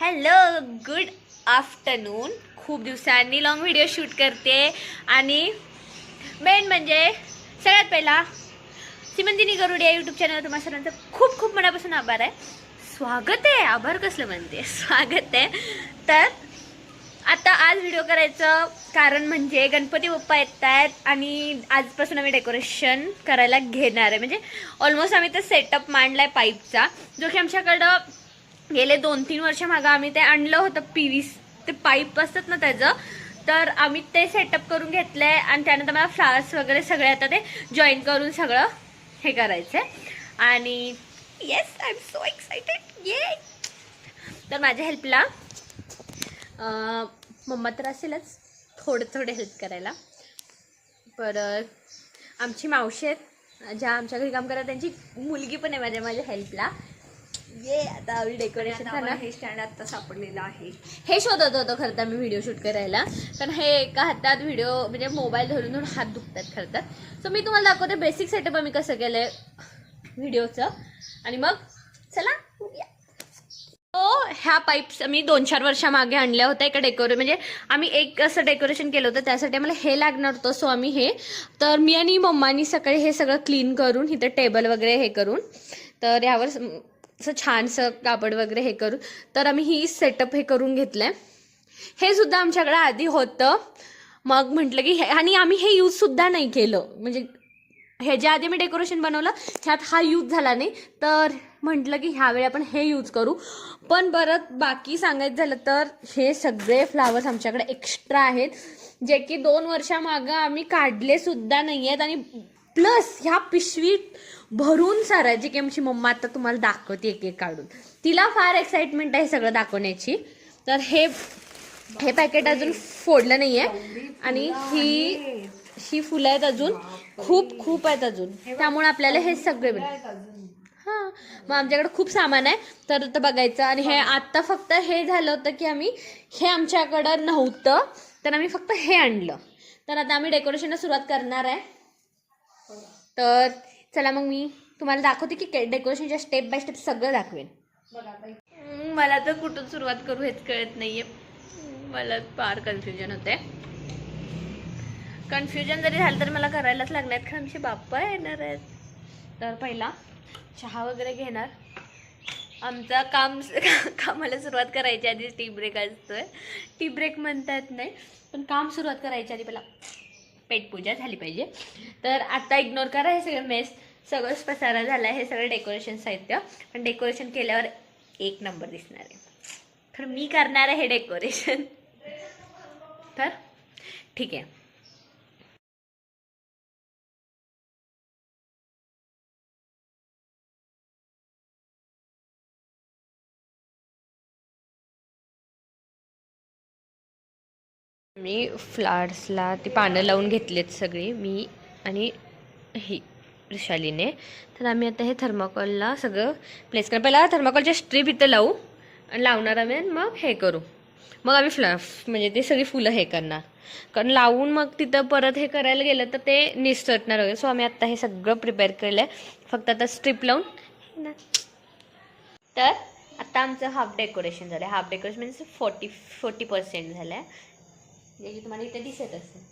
Hello good afternoon. खूप दिवसांनी long video shoot करते. आणि मेन म्हणजे सगळ्यात पहिला सिमंदिनी गरुड या यूट्यूब चॅनल तुम्हाला सर्वांचं खूप खूप मनापासून आभार आहे. स्वागत आहे. आभार कसलं म्हणते? स्वागत आहे. तर आता आज व्हिडिओ करायचं कारण म्हणजे गणपती बाप्पा येत आहेत आणि आजपासून आम्ही डेकोरेशन करायला घेणार आहे. म्हणजे ऑलमोस्ट आम्ही तर सेटअप मांडला आहे पाईपचा जो की आमच्याकडं गेले दोन तीन वर्ष मागं आम्ही ते आणलं होतं पी व्ही ते पाईप असतात ना त्याचं. तर आम्ही ते सेटअप करून घेतलंय आणि त्यानंतर मला फ्लावर्स वगैरे सगळे आता ते जॉईन करून सगळं हे करायचं आहे आणि yes I am so excited ये तर माझ्या हेल्पला मम्मा तर असेलच थोडं थोडे हेल्प करायला. परत आमची मावशी आहेत ज्या आमच्या घरी काम करतात त्यांची मुलगी पण आहे माझ्या माझ्या हेल्पला ये आता आम्ही डेकोरेशन हे स्टँड आता सापडलेलं आहे. हे शोधत होतो खरं तर मी व्हिडिओ शूट करायला. कारण हे एका हातात व्हिडिओ म्हणजे मोबाईल धरून धरून हात दुखतात खरं तर. सो मी तुम्हाला दाखवते बेसिक सेटअप आम्ही कसं केलंय व्हिडिओचं आणि मग चला. तो ह्या पाईप्स आम्ही दोन चार वर्षामागे आणल्या होत्या एका डेकोरे म्हणजे आम्ही एक असं डेकोरेशन केलं होतं त्यासाठी आम्हाला हे लागणार होतं. सो आम्ही हे तर मी आणि मम्मानी सकाळी हे सगळं क्लीन करून इथं टेबल वगैरे हे करून तर यावर असं छानसं कापड वगैरे हे करू तर आम्ही ही सेटअप हे करून घेतलं आहे हे सुद्धा आमच्याकडे आधी होतं. मग म्हटलं की हे आणि आम्ही हे यूज सुद्धा नाही केलं. म्हणजे ह्याच्या आधी मी डेकोरेशन बनवलं ह्यात हा यूज झाला नाही. तर म्हटलं की ह्यावेळी आपण हे यूज करू. पण परत बाकी सांगायचं झालं तर हे सगळे फ्लावर्स आमच्याकडे एक्स्ट्रा आहेत. जे की दोन वर्षामागं आम्ही काढले सुद्धा नाही आहेत आणि प्लस ह्या पिशवीत भरून सारा जे की आमची मम्मा आता तुम्हाला दाखवते एक एक काढून. तिला फार एक्साइटमेंट आहे सगळं दाखवण्याची. तर हे हे पॅकेट अजून फोडलं नाही आहे आणि ही ही फुलं आहेत अजून. खूप खूप आहेत अजून. त्यामुळे आपल्याला हे सगळे भेट हां. मग आमच्याकडे खूप सामान आहे. तर बघायचं. आणि हे आत्ता फक्त हे झालं होतं की आम्ही हे आमच्याकडं नव्हतं. तर आम्ही फक्त हे आणलं. तर आता आम्ही डेकोरेशनला सुरुवात करणार आहे. तर चला मग मी तुम्हाला दाखवते की डेकोरेशनच्या स्टेप बाय स्टेप सगळं दाखवेन. मला तर कुठून सुरुवात करू हेच कळत नाहीये. मला फार कन्फ्युजन होते कन्फ्युजन जरी झालं तरी मला करायलाच लागणार आहेत कारण आमचे बाप्पा येणार आहेत. तर पहिला चहा वगैरे घेणार. आमचा काम कामाला सुरुवात करायची आधी टी ब्रेक असतोय. टी ब्रेक म्हणता येत नाही पण काम सुरुवात करायची आधी पहिला. पेटपूजा झाली पाहिजे. तर आता इग्नोर करा हे सगळं मेस सगळंच पसारा झाला आहे हे सगळं डेकोरेशन साहित्य. पण डेकोरेशन केल्यावर एक नंबर दिसणार आहे. तर मी करणार आहे हे डेकोरेशन तर ठीक आहे. मी फ्लावर्सला ती पानं लावून घेतलीत सगळी मी आणि ही ऋषालीने तर आम्ही आता हे थर्माकोलला सगळं प्लेस करणार पहिला थर्माकोलच्या स्ट्रीप इथं लावू आणि लावणार आम्ही आणि मग हे करू. मग आम्ही फ्ला म्हणजे ते सगळी फुलं हे करणार. कारण लावून मग तिथं परत हे करायला गेलं तर ते निसटणार वगैरे. सो आम्ही आत्ता हे सगळं प्रिपेअर केलं आहे फक्त आता स्ट्रीप लावून तर आत्ता आमचं हाफ डेकोरेशन झालं आहे हाफ डेकोरेशन म्हणजे फोर्टी फोर्टी पर्सेंट झालं आहे जे की तुम्हाला इथे दिसत असेल.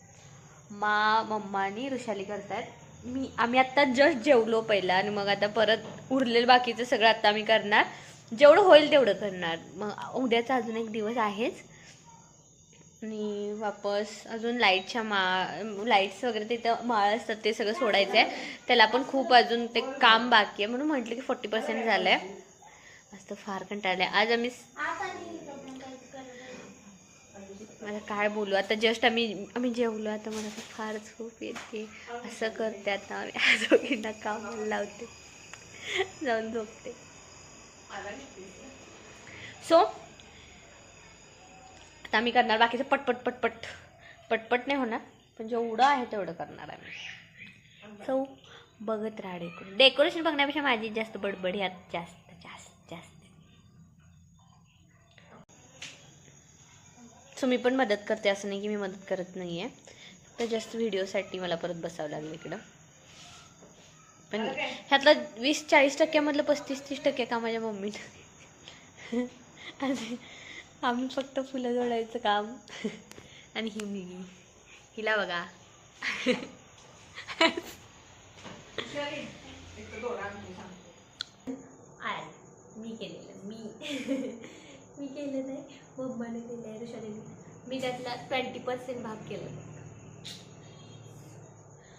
मा मम्मा आणि ऋषाली करतात मी आम्ही आत्ता जस्ट जेवलो पहिला आणि मग आता परत उरलेलं बाकीचं सगळं आत्ता आम्ही करणार. जेवढं होईल तेवढं करणार. मग उद्याचा अजून एक दिवस आहेच. आणि वापस अजून लाईटच्या मा लाईट्स वगैरे तिथं माळ असतात ते सगळं सोडायचं आहे त्याला पण खूप अजून ते काम बाकी आहे म्हणून म्हटलं की फोर्टी पर्सेंट झालं आहे असं फार कंटाळलं. आहे आज आम्ही मला काय बोलू? आता जस्ट आम्ही आम्ही जेवलो आता मला तर फारच खूप येते. असं करते आता आम्ही. आजोबींना कामाला लावते. जाऊन झोपते. सो आता आम्ही करणार. बाकीचं पटपट पटपट पटपट नाही होणार. पण जेवढं आहे तेवढं करणार आम्ही. सो बघत राहा डेकोरेशन डेकोरेशन बघण्यापेक्षा माझी जास्त बडबड ह्यात जास्त जास्त सो मी पण मदत करते असं नाही की मी मदत करत नाही आहे तर जस्ट व्हिडिओसाठी मला परत बसावं लागलं इकडं. पण ह्यातलं वीस चाळीस टक्क्यामधलं पस्तीस तीस टक्के का माझ्या मम्मीनं आणि आम्ही फक्त फुलं जोडायचं काम. आणि ही मी हिला बघा. आय मी केलेलं मी. मी केलं नाही मम्माने केलं आहे ऋषाने मी त्यातला ट्वेंटी पर्सेंट भाग केला.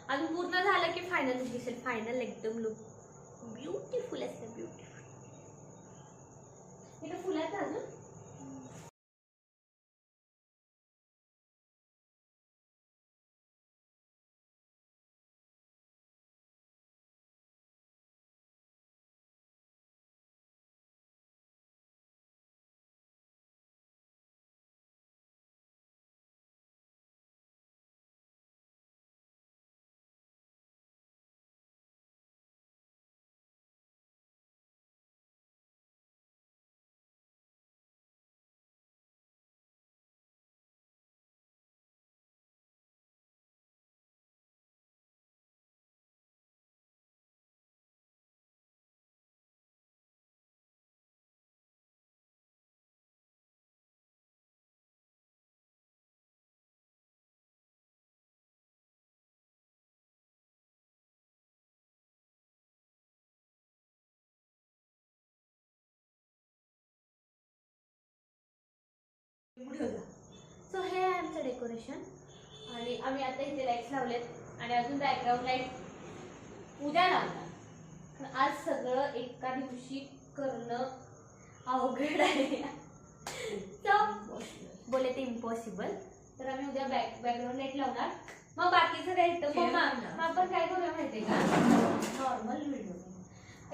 अजून पूर्ण झालं की फायनल दिसेल. फायनल एकदम लुक ब्युटिफुल असतं ब्युटिफुल इथं फुलं आहेत अजून सो हे आहे आमचं डेकोरेशन आणि आम्ही आता इथे लाईट्स लावलेत. आणि अजून बॅकग्राऊंड लाइट उद्या लावणार. पण आज सगळं एका दिवशी करणं अवघड आहे. बोले ते इम्पॉसिबल तर आम्ही उद्या बॅक बॅकग्राऊंड लाइट लावणार. मग बाकीचं काय इथं? मग आपण काय करूया माहितीये का? नॉर्मल व्हिडिओ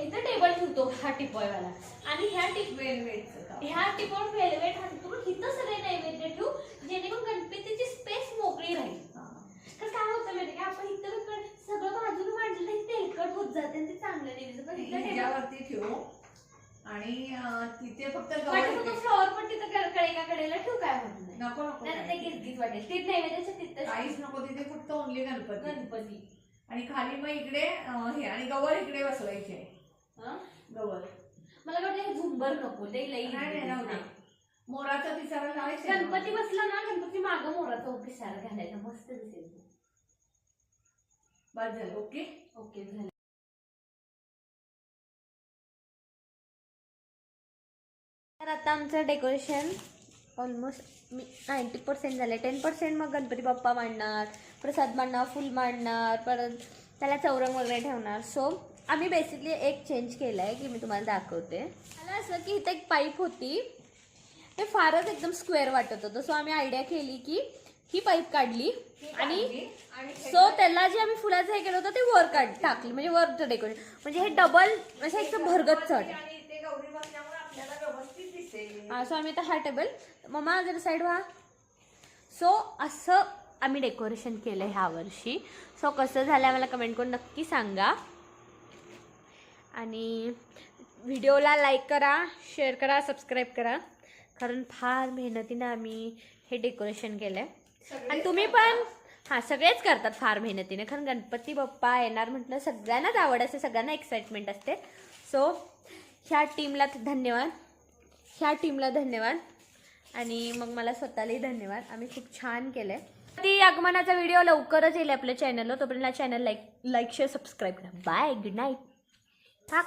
इथं टेबल ठेवतो हा टिपॉयवाला आणि ह्या टिप ह्या टिपॉन वेलवेट आणतो पण इथं सगळे नैवेद्य ठेवू जेणेकरून गणपतीची स्पेस मोकळी राहील. तर काय होतं माहिती का? आपण इथं सगळं बाजूला मांडलं की तेलकट होत जाते आणि ते चांगलं नाही दिसत. पण इथं टेबल ह्याच्यावरती ठेवू. आणि तिथे फक्त फ्लॉवर पण तिथं कडे का कडेला ठेवू काय म्हणत नाही. नको नको नाही तर ते गिरगीच वाटेल. ते नैवेद्याच्या तिथं काहीच नको तिथे फक्त ओनली गणपती. गणपती. आणि खाली मग इकडे हे आणि गवर इकडे बसवायचे हं? गवर मला वाटतं हे झुंबर नको. ते लई नाही. मोराचा पिसारा लावायचा गणपती बसला ना गणपती मागं मोराचा पिसारा घालायचा. मस्त दिसेल बस झालं ओके? ओके झालं तर आता आमचं डेकोरेशन ऑलमोस्ट मी नाईंटी पर्सेंट झालं टेन पर्सेंट मग गणपती बाप्पा मांडणार प्रसाद मांडणार फुल मांडणार परत त्याला चौरंग वगैरे ठेवणार. सो आम्ही बेसिकली एक चेंज केलं आहे की मी तुम्हाला दाखवते. मला असं की इथं एक पाईप होती. ते फारच एकदम स्क्वेअर वाटत होतं. सो आम्ही आयडिया केली की ही पाईप काढली आणि सो त्याला जे आम्ही फुलाचं हे केलं होतं ते वर काढ टाकलं. म्हणजे वरचं डेकोरेशन म्हणजे हे डबल असं एकदम भरगत चढ. हा सो आम्ही आता हा टेबल मम्मा जरा साईड व्हा सो असं आम्ही डेकोरेशन केलं ह्या वर्षी. सो कसं झालं मला कमेंट करून नक्की सांगा. आणि व्हिडिओला लाईक करा शेअर करा सबस्क्राईब करा. कारण फार मेहनतीनं आम्ही हे डेकोरेशन केलं आहे आणि तुम्ही पण हां सगळेच करतात फार मेहनतीने. कारण गणपती बाप्पा येणार म्हटलं सगळ्यांनाच आवड असते सगळ्यांना एक्साइटमेंट असते. सो ह्या टीमला धन्यवाद. ह्या टीमला धन्यवाद. आणि मग मला स्वतःलाही धन्यवाद. आम्ही खूप छान केलं आहे ती आगमनाचा व्हिडिओ लवकरच येईल आपल्या चॅनलवर तोपर्यंत channel like like share subscribe करा. बाय गुड नाईट हा